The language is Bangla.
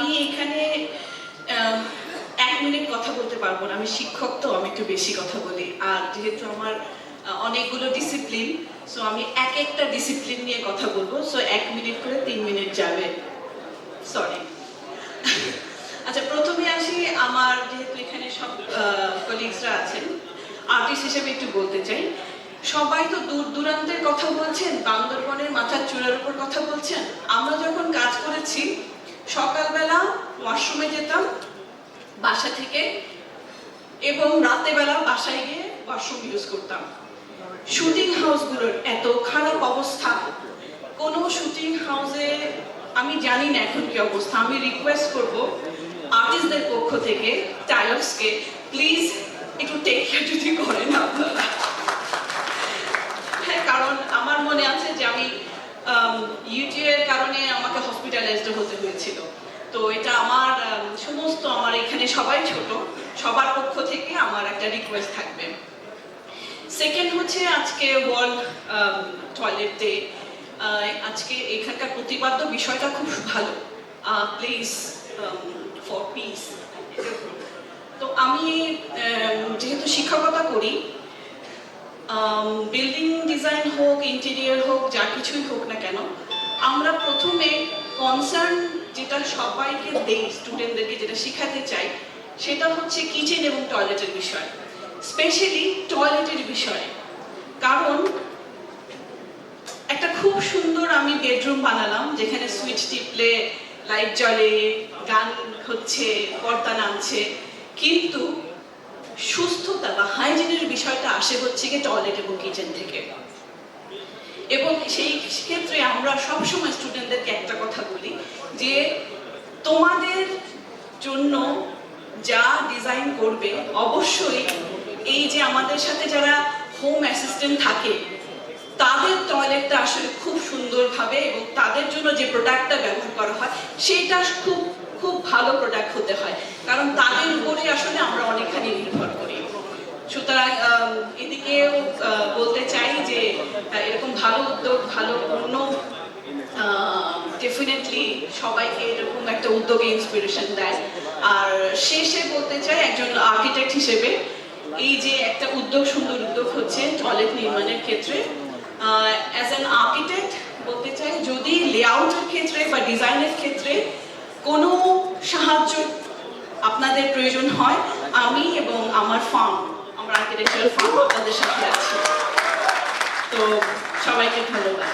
আমি এখানে এক মিনিট কথা বলতে পারব না। আমি শিক্ষক তো, আমি একটু বেশি কথা বলি। আর যেহেতু আমার অনেকগুলো ডিসিপ্লিন সো আমি এক একটা ডিসিপ্লিন নিয়ে কথা বলব। সো এক মিনিট করে তিন মিনিট যাবে। সরি আচ্ছা প্রথমে আসি আমার যেহেতু এখানে সব কলিগসরা আছেন। আর্টিস্ট হিসেবে একটু বলতে চাই। সবাই তো দূর দূরান্তের কথা বলছেন, বান্দরবনের মাথার চূড়ার উপর কথা বলছেন। আমরা যখন কাজ করেছি সকালবেলা ওয়াশরুমে যেতাম, বাসা থেকে, এবং রাতেবেলা বাসায় গিয়ে ওয়াশরুম ইউজ করতাম। শুটিং হাউসগুলোর এত খারাপ অবস্থা। কোনো শুটিং হাউসে আমি জানি না এখন কি অবস্থা। আমি রিকোয়েস্ট করব আর্টিস্টদের পক্ষ থেকে টাইলার্সকে প্লিজ একটু টেক কেয়ার যদি করেন আপনারা হ্যাঁ কারণ আমার মনে আছে যে আমি ইউটিউবের কারণে আমাকে হসপিটালাইজড হতে হয়েছিল। তো এটা আমার সমস্ত আমার এখানে সবাই ছোট, সবার পক্ষ থেকে আমার একটা রিকোয়েস্ট থাকবে। সেকেন্ড হচ্ছে আজকে ওয়ার্ল্ড টয়লেট ডে আজকে এখানকার প্রতিপাদ্য বিষয়টা খুব ভালো। প্লিজ ফর পিস তো আমি যেহেতু শিক্ষকতা করি বিল্ডিং ডিজাইন হোক ইন্টেরিয়র হোক, যা কিছুই হোক না কেন, আমরা প্রথমে কনসার্ন যেটা সবাইকে দেই স্টুডেন্টদেরকে যেটা শেখাতে চাই, সেটা হচ্ছে কিচেন এবং টয়লেটের বিষয়। স্পেশালি টয়লেটের বিষয়ে। কারণ একটা খুব সুন্দর আমি বেডরুম বানালাম, যেখানে সুইচ টিপলে লাইট জ্বলে, গান হচ্ছে, পর্দা নামছে। কিন্তু সুস্থতা বা হাইজিনের বিষয়টা আসে হচ্ছে গিয়ে টয়লেট এবং কিচেন থেকে। এবং সেই আমরা সবসময় স্টুডেন্টদেরকে একটা কথা বলি যে তোমাদের জন্য যা ডিজাইন করবে, অবশ্যই এই যে আমাদের সাথে যারা হোম অ্যাসিস্ট্যান্ট থাকে, তাদের টয়লেটটা আসলে খুব সুন্দরভাবে এবং তাদের জন্য যে প্রোডাক্টটা ব্যবহার করা হয়, সেটা খুব খুব ভালো প্রোডাক্ট হতে হয়। কারণ তাদের উপরে আসলে আমরা অনেকখানি নির্ভর করি। সুতরাং এদিকেও বলতে চাই যে এরকম ভালো উদ্যোগ, ভালো অন্য সবাইকে এরকম একটা উদ্যোগে ইন্সপিরেশন দেয়। আর শেষে বলতে চাই একজন আর্কিটেক্ট হিসেবে, এই যে একটা উদ্যোগ, সুন্দর উদ্যোগ হচ্ছে টয়লেট নির্মাণের ক্ষেত্রে। অ্যাজ অ্যান আর্কিটেক্ট বলতে চাই, যদি লেআউটের ক্ষেত্রে বা ডিজাইনের ক্ষেত্রে কোনো সাহায্য আপনাদের প্রয়োজন হয়, আমি এবং আমার ফার্ম আমার আর্কিটেকচার ফার্ম আপনাদের সাথে আছি। তো সবাইকে ধন্যবাদ।